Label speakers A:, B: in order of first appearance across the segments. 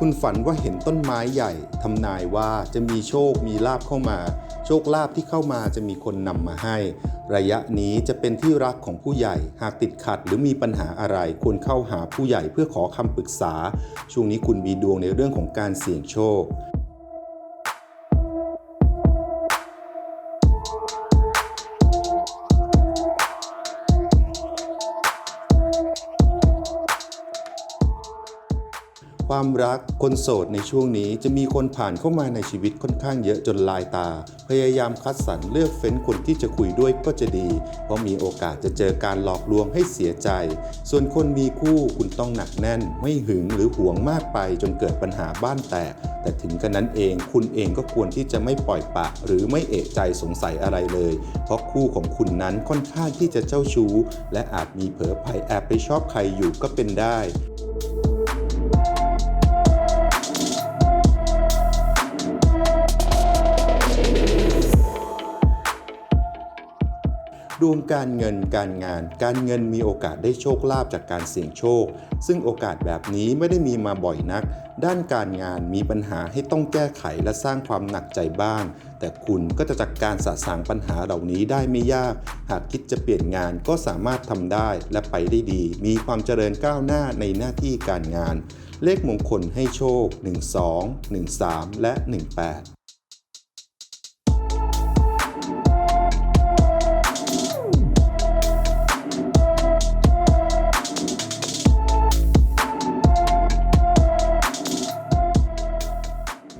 A: คุณฝันว่าเห็นต้นไม้ใหญ่ทำนายว่าจะมีโชคมีลาบเข้ามา โชคลาบที่เข้ามาจะมีคนนำมาให้ ระยะนี้จะเป็นที่รักของผู้ใหญ่ หากติดขัดหรือมีปัญหาอะไรควรเข้าหาผู้ใหญ่เพื่อขอคำปรึกษา ช่วงนี้คุณมีดวงในเรื่องของการเสี่ยงโชค ความรักคนโสดในช่วงนี้จะมีคนผ่านเข้ามาในชีวิตค่อนข้างเยอะจนลายตา พยายามคัดสรรเลือกเฟ้นคนที่จะคุยด้วยก็จะดี เพราะมีโอกาสจะเจอการหลอกลวงให้เสียใจ ส่วนคนมีคู่คุณต้องหนักแน่น ไม่หึงหรือหวงมากไปจนเกิดปัญหาบ้านแตกแต่ถึงกันนั้นเอง คุณเองก็ควรที่จะไม่ปล่อยปะ หรือไม่เอะใจสงสัยอะไรเลย เพราะคู่ของคุณนั้นค่อนข้างที่จะเจ้าชู้ และอาจมีเผลอไผแอบไปชอบใครอยู่ก็เป็นได้ ดวงการเงินการงาน การเงินมีโอกาสได้โชคลาภจากการเสี่ยงโชค ซึ่งโอกาสแบบนี้ไม่ได้มีมาบ่อยนัก ด้านการงานมีปัญหาให้ต้องแก้ไขและสร้างความหนักใจบ้าง แต่คุณก็จะจัดการสะสางปัญหาเหล่านี้ได้ไม่ยาก หากคิดจะเปลี่ยนงานก็สามารถทำได้และไปได้ดี มีความเจริญก้าวหน้าในหน้าที่การงาน เลขมงคลให้โชค 12 13 และ 18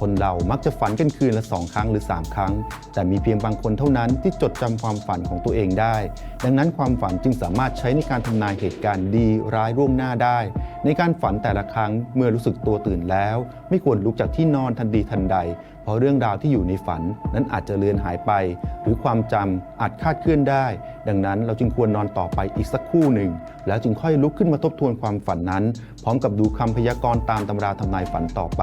B: คนเรามักจะฝันกันคืนละสองครั้งหรือ 3 ครั้ง แต่มีเพียงบางคนเท่านั้นที่จดจำความฝันของตัวเองได้ ดังนั้นความฝันจึงสามารถใช้ในการทำนายเหตุการณ์ดีร้ายร่วงหน้าได้ ในการฝันแต่ละครั้งเมื่อรู้สึกตัวตื่นแล้ว ไม่ควรลุกจากที่นอนทันทีทันใด เพราะเรื่องราวที่อยู่ในฝันนั้นอาจจะเลือนหายไป หรือความจำอาจคาดเคลื่อนได้ ดังนั้นเราจึงควรนอนต่อไปอีกสักคู่หนึ่ง แล้วจึงค่อยลุกขึ้นมาทบทวนความฝันนั้น พร้อมกับดูคำพยากรณ์ตามตำราทำนายฝันต่อไป